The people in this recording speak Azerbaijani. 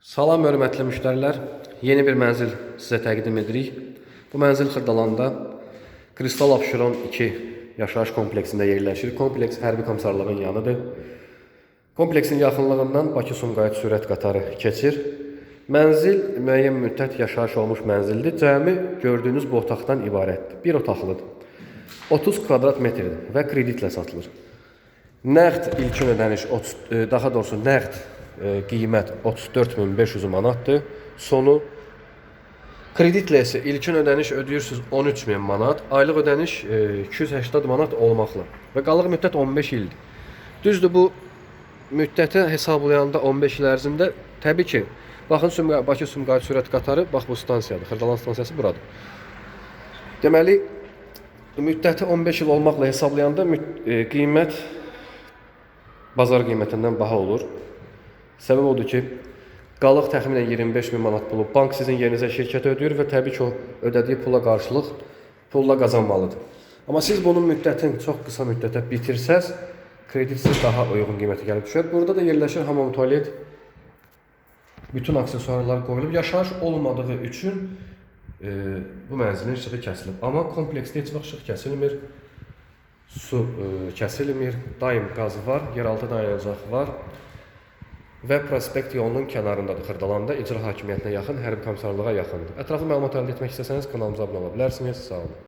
Salam hörmətli müştərilər. Yeni bir mənzil sizə təqdim edirik. Bu mənzil Xırdalanda Kristal Abşeron 2 yaşayış kompleksində yerləşir. Kompleks hərbi komissarlığın yanıdır. Kompleksin yaxınlığından Bakı-Sumqayıt sürət qatarı keçir. Mənzil müəyyən müddət yaşayış olmuş mənzildir. Cəmi gördüyünüz bu otaqdan ibarətdir. Bir otaqlıdır. 30 kvadrat metrdir və kreditlə satılır. Nəqd ilkin ödəniş 30 e, daha doğrusu nəqd qiymət 34500 manatdır. Sonu kreditlə isə ilkin ödəniş ödəyirsiniz 13000 manat, aylıq ödəniş e, 280 manat olmaqla və qalıq müddət 15 ildir. Düzdür bu müddəti hesablayanda 15 il ərzində təbii ki, baxın Sumqayıt Bakı Sumqayıt sürət qatarı bax bu stansiyadır. Xırdalan stansiyası buradır. Deməli müddəti 15 il olmaqla hesablayanda e, qiymət bazar qiymətindən baha olur. Səbəb odur ki, qalıq təxminən 25 min manat pulu bank sizin yerinizə şirkətə ödəyir və təbii ki, o ödədiyi pula qarşılıq pulla qazanmalıdır. Amma siz bunun müddətin çox qısa müddətə bitirsəz, kredit sizə daha uyğun qiymətə gəlib düşər. Burada da yerləşir hamam tualet, bütün aksesuarlar qoyulub. Yaşayış olmadığı üçün e, bu mənzilin işığı kəsilib. Amma kompleksdə heç vaxt işıq kəsilmir. Su e, kəsilmir. Daim qaz var, yeraltı dayanacaq var. Və prospekt yolunun kənarındadır Xırdalanda, icra hakimiyyətinə yaxın, hərbi komissarlığa yaxındır. Ətraflı məlumat əldə etmək istəsəniz kanalımıza abunə ola bilərsiniz. Sağ olun.